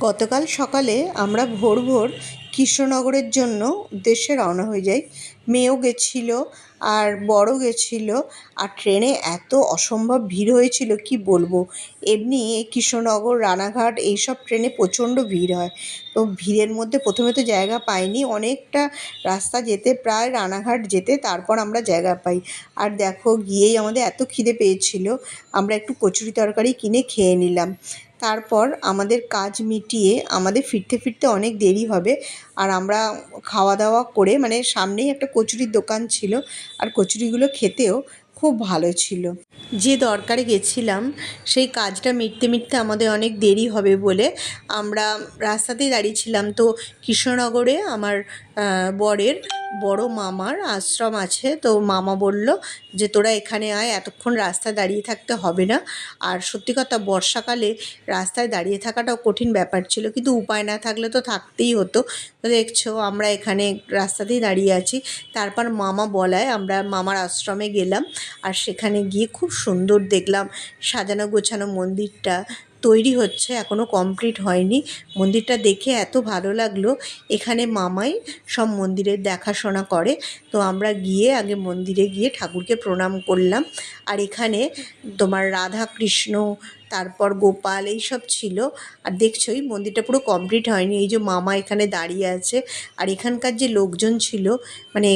গতকাল সকালে আমরা ভোর ভোর কৃষ্ণনগরের জন্য উদ্দেশ্যে রওনা হয়ে যাই। মেয়েও গেছিল আর বড়ও গেছিল আর ট্রেনে এত অসম্ভব ভিড় হয়েছিল, কি বলব? এমনি কৃষ্ণনগর, রানাঘাট এইসব ট্রেনে প্রচণ্ড ভিড় হয়। তো ভিড়ের মধ্যে প্রথমে তো জায়গা পাইনি, অনেকটা রাস্তা যেতে, প্রায় রানাঘাট যেতে তারপর আমরা জায়গা পাই। আর দেখো গিয়েই আমাদের এত খিদে পেয়েছিল, আমরা একটু কচুরি তরকারি কিনে খেয়ে নিলাম। তারপর আমাদের কাজ মিটিয়ে আমাদের ফিরতে ফিরতে অনেক দেরি হবে, আর আমরা খাওয়া দাওয়া করে মানে সামনেই একটা কচুরির দোকান ছিল আর কচুরিগুলো খেতেও খুব ভালো ছিল। যে দরকারে গেছিলাম, সেই কাজটা মিটতে মিটতে আমাদের অনেক দেরি হবে বলে আমরা রাস্তাতেই দাঁড়িয়েছিলাম। তো কৃষ্ণনগরে আমার বরের বড় মামার আশ্রম আছে। তো মামা বলল যে, তোরা এখানে আয়, এতক্ষণ রাস্তায় দাঁড়িয়ে থাকতে হবে না। আর সত্যি কথা, বর্ষাকালে রাস্তায় দাঁড়িয়ে থাকাটাও কঠিন ব্যাপার ছিল। কিন্তু উপায় না থাকলে তো থাকতেই হতো। তো দেখছ, আমরা এখানে রাস্তাতেই দাঁড়িয়ে আছি। তারপর মামা বলায় আমরা মামার আশ্রমে গেলাম। আর সেখানে গিয়ে খুব সুন্দর দেখলাম। সাজানো গোছানো মন্দিরটা তৈরি হচ্ছে এখনও কমপ্লিট হয়নি। মন্দিরটা দেখে এত ভালো লাগল। এখানে মামাই সব মন্দিরের দেখাশোনা করে। তো আমরা গিয়ে আগে মন্দিরে গিয়ে ঠাকুরকে প্রণাম করলাম। আর এখানে তোমার রাধা কৃষ্ণ তারপর গোপাল, এইসব ছিল। আর দেখছোই মন্দিরটা পুরো কমপ্লিট হয়নি। এই যে মামা এখানে দাঁড়িয়ে আছে। আর এখানকার যে লোকজন ছিল মানে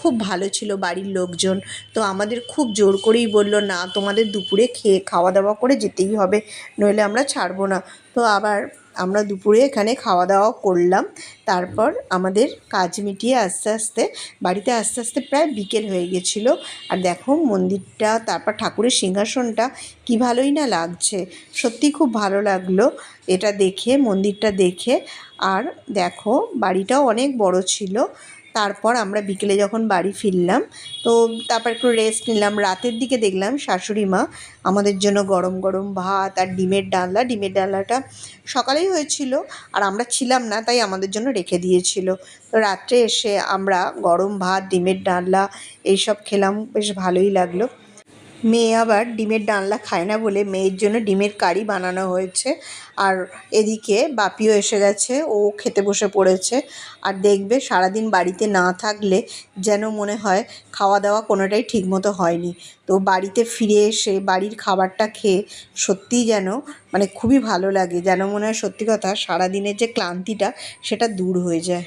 খুব ভালো ছিল বাড়ির লোকজন। তো আমাদের খুব জোর করেই বলল, না, তোমাদের দুপুরে খেয়ে খাওয়া দাওয়া করে যেতেই হবে। নইলে আমরা ছাড়বো না। তো আবার আমরা দুপুরে এখানে খাওয়া দাওয়া করলাম। তারপর আমাদের কাজ মিটিয়ে আস্তে আস্তে, বাড়িতে আস্তে আস্তে প্রায় বিকেল হয়ে গেছিল। আর দেখো মন্দিরটা, তারপর ঠাকুরের সিংহাসনটা কি ভালোই না লাগছে। সত্যি খুব ভালো লাগল এটা দেখে, মন্দিরটা দেখে। আর দেখো বাড়িটাও অনেক বড় ছিল। তারপর আমরা বিকেলে যখন বাড়ি ফিরলাম, তো তারপর একটু রেস্ট নিলাম। রাতের দিকে দেখলাম শাশুড়ি মা আমাদের জন্য গরম গরম ভাত আর ডিমের ডালা ডিমের ডালাটা সকালেই হয়েছিল আর আমরা ছিলাম না, তাই আমাদের জন্য রেখে দিয়েছিল। তো রাত্রে এসে আমরা গরম ভাত, ডিমের ডালা এইসব খেলাম। বেশ ভালোই লাগল। মেয়ে আবার ডিমের ডালনা খায় না বলে মেয়ের জন্য ডিমের কারি বানানো হয়েছে। আর এদিকে বাপিও এসে গেছে, ও খেতে বসে পড়েছে। আর দেখবে সারাদিন বাড়িতে না থাকলে যেন মনে হয় খাওয়া দাওয়া কোনোটাই ঠিকমতো হয়নি। তো বাড়িতে ফিরে এসে বাড়ির খাবারটা খেয়ে সত্যিই যেন মানে খুবই ভালো লাগে। যেন মনে হয় সত্যি কথা সারাদিনের যে ক্লান্তিটা সেটা দূর হয়ে যায়।